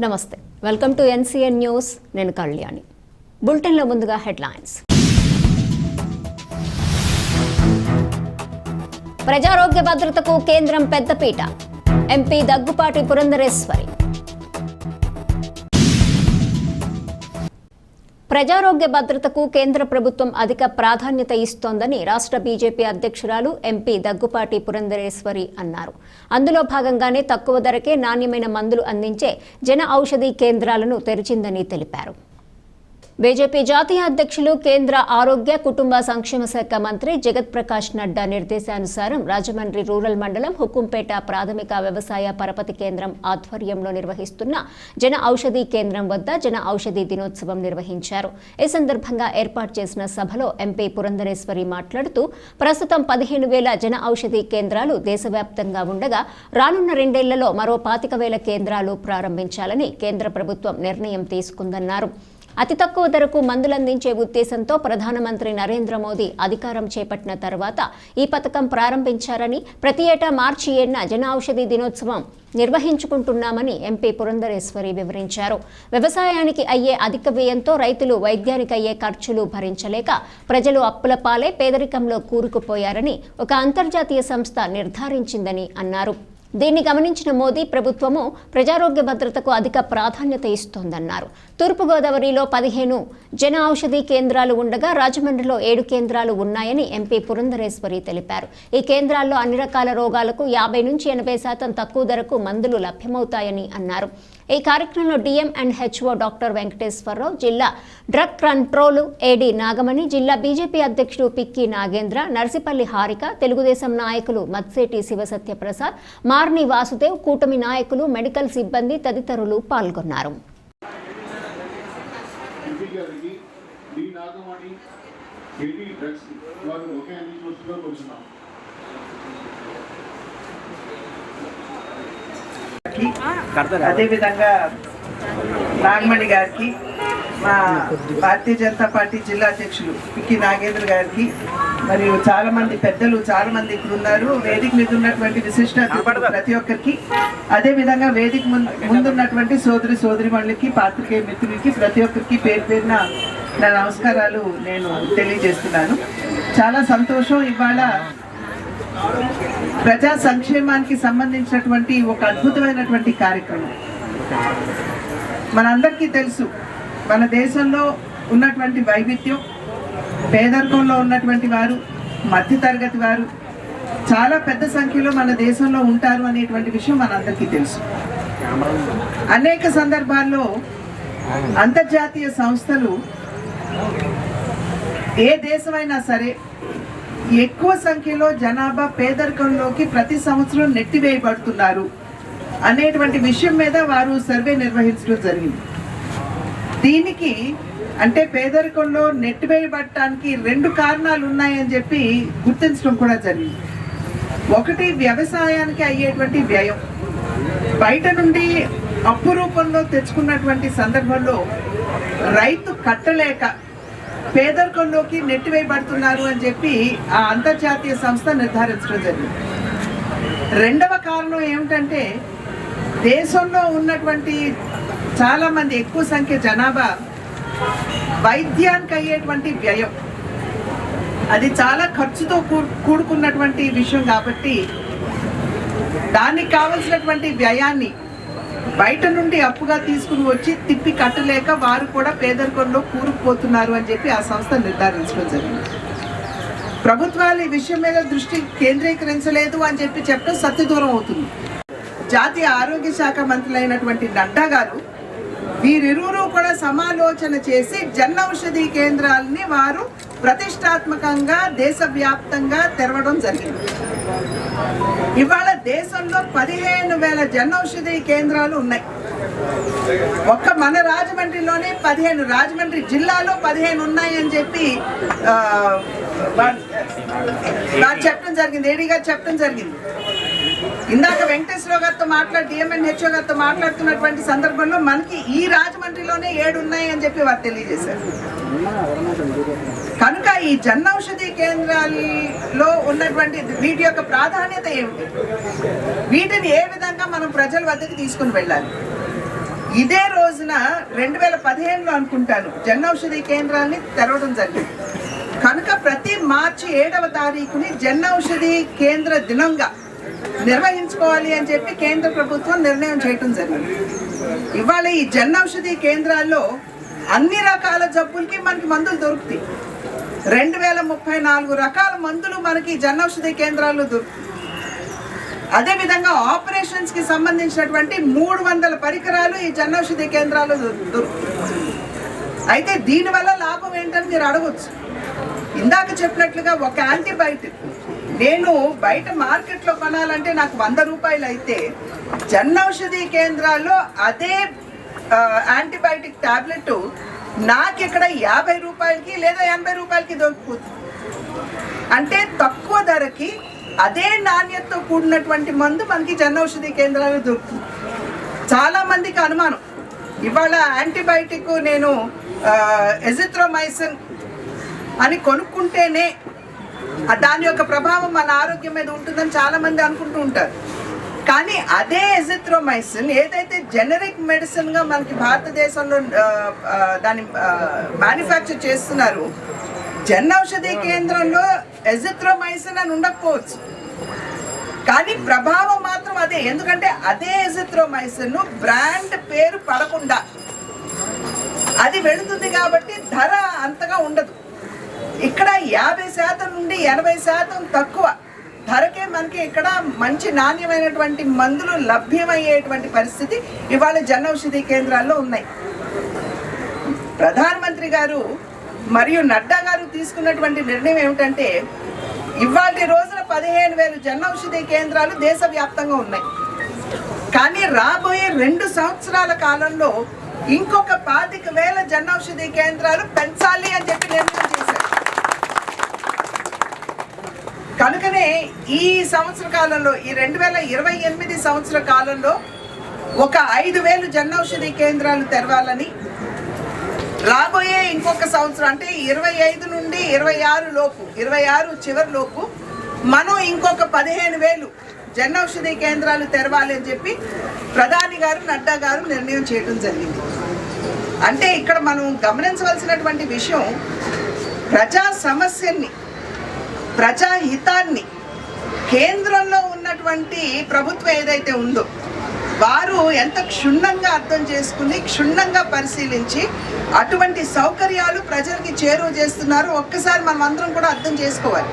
నమస్తే. Welcome to NCN news నేను కళ్యాణి. బులెటిన్లో ముందుగా హెడ్లైన్స్ ప్రజారోగ్య భద్రతకు కేంద్రం పెద్దపీట ఎంపీ దగ్గుపాటి పురంధరేశ్వరి. ప్రజారోగ్య భద్రతకు కేంద్ర ప్రభుత్వం అధిక ప్రాధాన్యత ఇస్తోందని రాష్ట్ర బీజేపీ అధ్యక్షురాలు ఎంపీ దగ్గుపాటి పురంధరేశ్వరి అన్నారు. అందులో భాగంగానే తక్కువ ధరకే నాణ్యమైన మందులు అందించే జన ఔషధి కేంద్రాలను తెరిచిందని తెలిపారు. బీజేపీ జాతీయ అధ్యక్షులు కేంద్ర ఆరోగ్య కుటుంబ సంక్షేమ శాఖ మంత్రి జగత్ ప్రకాష్ నడ్డా నిర్దేశానుసారం రాజమండ్రి రూరల్ మండలం హుకుంపేట ప్రాథమిక వ్యవసాయ పరపతి కేంద్రం ఆధ్వర్యంలో నిర్వహిస్తున్న జన ఔషధి కేంద్రం వద్ద జన ఔషధి దినోత్సవం నిర్వహించారు. ఈ సందర్భంగా ఏర్పాటు చేసిన సభలో ఎంపీ పురంధరేశ్వరి మాట్లాడుతూ ప్రస్తుతం పదిహేను వేల జన ఔషధి కేంద్రాలు దేశవ్యాప్తంగా ఉండగా రానున్న రెండేళ్ళలో మరో పాతిక వేల కేంద్రాలు ప్రారంభించాలని కేంద్ర ప్రభుత్వం నిర్ణయం తీసుకుందన్నారు. అతి తక్కువ ధరకు మందులందించే ఉద్దేశంతో ప్రధానమంత్రి నరేంద్ర మోదీ అధికారం చేపట్టిన తర్వాత ఈ పథకం ప్రారంభించారని ప్రతి ఏటా మార్చి ఏడున జన ఔషధి దినోత్సవం నిర్వహించుకుంటున్నామని ఎంపీ పురంధరేశ్వరి వివరించారు. వ్యవసాయానికి అయ్యే అధిక వ్యయంతో రైతులు వైద్యానికి అయ్యే ఖర్చులు భరించలేక ప్రజలు అప్పుల పాలే పేదరికంలో కూరుకుపోయారని ఒక అంతర్జాతీయ సంస్థ నిర్ధారించిందని అన్నారు. దీన్ని గమనించిన మోదీ ప్రభుత్వము ప్రజారోగ్య భద్రతకు అధిక ప్రాధాన్యత ఇస్తోందన్నారు. తూర్పుగోదావరిలో పదిహేను జన ఔషధి కేంద్రాలు ఉండగా రాజమండ్రిలో ఏడు కేంద్రాలు ఉన్నాయని ఎంపీ పురంధరేశ్వరి తెలిపారు. ఈ కేంద్రాల్లో అన్ని రకాల రోగాలకు యాభై నుంచి ఎనభై శాతం తక్కువ ధరకు మందులు లభ్యమవుతాయని అన్నారు. ఈ కార్యక్రమంలో DM and HO doctor Venkateswara Rao జిల్లా డ్రగ్ కంట్రోల్ ఏడి నాగమణి జిల్లా బీజేపీ అధ్యక్షుడు పిక్కి నాగేంద్ర నర్సిపల్లి హారిక తెలుగుదేశం నాయకులు మత్సేటి శివసత్యప్రసాద్ మార్ని వాసుదేవ్ కూటమి నాయకులు మెడికల్ సిబ్బంది తదితరులు పాల్గొన్నారు. డి నాగమణి డ్రగ్స్ వారు ఒకే అన్ని చూస్తుగా కూర్చున్నాం. గారికి అదేవిధంగా నాగమణి గారికి మా భారతీయ జనతా పార్టీ జిల్లా అధ్యక్షులు పిక్కి నాగేంద్ర గారికి మరియు చాలా మంది పెద్దలు చాలా మంది ఇక్కడ ఉన్నారు. వేదిక మీద ఉన్నటువంటి విశిష్ట ప్రతి ఒక్కరికి అదే విధంగా వేదిక ముందు ముందున్నటువంటి సోదరి సోదరి వాళ్ళకి పాత్రికేయ మిత్రులకి ప్రతి ఒక్కరికి పేరు పేరున నా నమస్కారాలు నేను తెలియజేస్తున్నాను. చాలా సంతోషం. ఇవాళ ప్రజా సంక్షేమానికి సంబంధించినటువంటి ఒక అద్భుతమైనటువంటి కార్యక్రమం. మనందరికీ తెలుసు మన దేశంలో ఉన్నటువంటి వైవిధ్యం పేదరికంలో ఉన్నటువంటి వారు మధ్యతరగతి వారు చాలా పెద్ద సంఖ్యలో మన దేశంలో ఉంటారు అనేటువంటి విషయం మనందరికీ తెలుసు. అనేక సందర్భాల్లో అంతర్జాతీయ సంస్థలు ఏ దేశమైనా సరే ఎక్కువ సంఖ్యలో జనాభా పేదరికంలోకి ప్రతి సంవత్సరం నెట్టివేయబడుతున్నారు. అనేటువంటి విషయం మీద వారు సర్వే నిర్వహించడం జరిగింది. దీనికి అంటే పేదరికంలో నెట్టివేయబడటానికి రెండు కారణాలు ఉన్నాయని చెప్పి గుర్తించడం కూడా జరిగింది. ఒకటి వ్యవసాయానికి అయ్యేటువంటి వ్యయం. బయట నుండి అప్పు రూపంలో తెచ్చుకున్నటువంటి సందర్భంలో రైతు కట్టలేక పేదరికంలోకి నెట్టివేయబడుతున్నారు అని చెప్పి ఆ అంతర్జాతీయ సంస్థ నిర్ధారించడం జరిగింది. రెండవ కారణం ఏమిటంటే దేశంలో ఉన్నటువంటి చాలామంది ఎక్కువ సంఖ్య జనాభా వైద్యానికి అయ్యేటువంటి వ్యయం. అది చాలా ఖర్చుతో కూడుకున్నటువంటి విషయం కాబట్టి దానికి కావలసినటువంటి వ్యయాన్ని బయట నుండి అప్పుగా తీసుకుని వచ్చి తిప్పి కట్టలేక వారు కూడా పేదరికంలో కూరుకుపోతున్నారు అని చెప్పి ఆ సంస్థ నిర్ధారించడం జరిగింది. ప్రభుత్వాలు ఈ విషయం మీద దృష్టి కేంద్రీకరించలేదు అని చెప్పి చెప్పడం సత్యదూరం అవుతుంది. జాతీయ ఆరోగ్య శాఖ మంత్రులైనటువంటి నడ్డా గారు వీరిరువురు కూడా సమాలోచన చేసి జన్ ఔషధి కేంద్రాలని వారు ప్రతిష్టాత్మకంగా దేశవ్యాప్తంగా తెరవడం జరిగింది. ఇవాళ దేశంలో పదిహేను వేల జన్ కేంద్రాలు ఉన్నాయి. ఒక్క మన రాజమండ్రిలోనే పదిహేను రాజమండ్రి జిల్లాలో పదిహేను ఉన్నాయని చెప్పి చెప్పడం జరిగింది. ఏడీ గారు చెప్పడం జరిగింది. ఇందాక వెంకటేశ్వర గారితో మాట్లాడి డిఎంఎన్ హెచ్ఓ గారితో మాట్లాడుతున్నటువంటి సందర్భంలో మనకి ఈ రాజమండ్రిలోనే ఏడు ఉన్నాయి అని చెప్పి వారు తెలియజేశారు. కనుక ఈ జన్ ఔషధి కేంద్రాల్లో ఉన్నటువంటి వీటి యొక్క ప్రాధాన్యత ఏమిటి? వీటిని ఏ విధంగా మనం ప్రజల వద్దకు తీసుకుని వెళ్ళాలి? ఇదే రోజున రెండు వేల పదిహేనులో అనుకుంటాను జన్ ఔషధి కేంద్రాన్ని తెరవడం జరిగింది. కనుక ప్రతి మార్చి ఏడవ తారీఖుని జన్ ఔషధి కేంద్ర దినంగా నిర్వహించుకోవాలి అని చెప్పి కేంద్ర ప్రభుత్వం నిర్ణయం చేయటం జరిగింది. ఇవాళ ఈ జన్ ఔషధి కేంద్రాల్లో అన్ని రకాల జబ్బులకి మనకి మందులు దొరుకుతాయి. రెండు వేల ముప్పై నాలుగు రకాల మందులు మనకి జన్ ఔషధి కేంద్రాల్లో దొరుకుతాయి. అదేవిధంగా ఆపరేషన్స్కి సంబంధించినటువంటి మూడు వందల పరికరాలు ఈ జన్ ఔషధి కేంద్రాల్లో దొరుకుతాయి. అయితే దీనివల్ల లాభం ఏంటని మీరు అడగవచ్చు ఇందాక చెప్పినట్లుగా ఒక యాంటీబయాటిక్ నేను బయట మార్కెట్లో కొనాలంటే నాకు వంద రూపాయలు అయితే జన్ ఔషధి కేంద్రాల్లో అదే యాంటీబయాటిక్ టాబ్లెట్ నాకు ఇక్కడ యాభై రూపాయలకి లేదా ఎనభై రూపాయలకి దొరికిపోతుంది అంటే తక్కువ ధరకి అదే నాణ్యతతో కూడినటువంటి మందు మనకి జన్ ఔషధి కేంద్రాలు దొరుకుతుంది. చాలామందికి అనుమానం. ఇవాళ యాంటీబయాటిక్ నేను ఎజిత్రోమైసిన్ అని కొనుక్కుంటేనే దాని యొక్క ప్రభావం మన ఆరోగ్యం మీద ఉంటుందని చాలా మంది అనుకుంటూ ఉంటారు. కానీ అదే ఎజిత్రోమైసిన్ ఏదైతే జెనరిక్ మెడిసిన్గా మనకి భారతదేశంలో దాని దాన్ని మ్యానుఫ్యాక్చర్ చేస్తున్నారు జన్ ఔషధి కేంద్రంలో ఎజిత్రోమైసిన్ అని ఉండకపోవచ్చు. కానీ ప్రభావం మాత్రం అదే. ఎందుకంటే అదే ఎజిత్రోమైసిన్ బ్రాండ్ పేరు పడకుండా అది వెళుతుంది కాబట్టి ధర అంతగా ఉండదు. ఇక్కడ యాభై శాతం నుండి ఎనభై శాతం తక్కువ ధరకే మనకి ఇక్కడ మంచి నాణ్యమైనటువంటి మందులు లభ్యమయ్యేటువంటి పరిస్థితి ఇవాళ జన ఔషధి కేంద్రాల్లో ఉన్నాయి. ప్రధానమంత్రి గారు మరియు నడ్డా గారు తీసుకున్నటువంటి నిర్ణయం ఏమిటంటే ఇవాటి రోజున పదిహేను వేలు జన ఔషధి కేంద్రాలు దేశవ్యాప్తంగా ఉన్నాయి. కానీ రాబోయే రెండు సంవత్సరాల కాలంలో ఇంకొక పాతిక వేల జన ఔషధి కేంద్రాలు పెంచాలి అని చెప్పి నిర్ణయం కనుకనే ఈ సంవత్సర కాలంలో ఈ రెండు వేల ఇరవై ఎనిమిది సంవత్సర కాలంలో ఒక ఐదు వేలు జనౌషధి కేంద్రాలు తెరవాలని రాబోయే ఇంకొక సంవత్సరం అంటే ఇరవై ఐదు నుండి ఇరవై ఆరు లోపు ఇరవై ఆరు చివరిలోపు మనం ఇంకొక పదిహేను వేలు జనౌషధి కేంద్రాలు తెరవాలి అని చెప్పి ప్రధాని గారు నడ్డా గారు నిర్ణయం చేయడం జరిగింది. అంటే ఇక్కడ మనం గమనించవలసినటువంటి విషయం ప్రజా సమస్యల్ని ప్రజా హితాన్ని కేంద్రంలో ఉన్నటువంటి ప్రభుత్వం ఏదైతే ఉందో వారు ఎంత క్షుణ్ణంగా అర్థం చేసుకుని క్షుణ్ణంగా పరిశీలించి అటువంటి సౌకర్యాలు ప్రజలకి చేరువ చేస్తున్నారు ఒక్కసారి మనం అందరం కూడా అర్థం చేసుకోవాలి.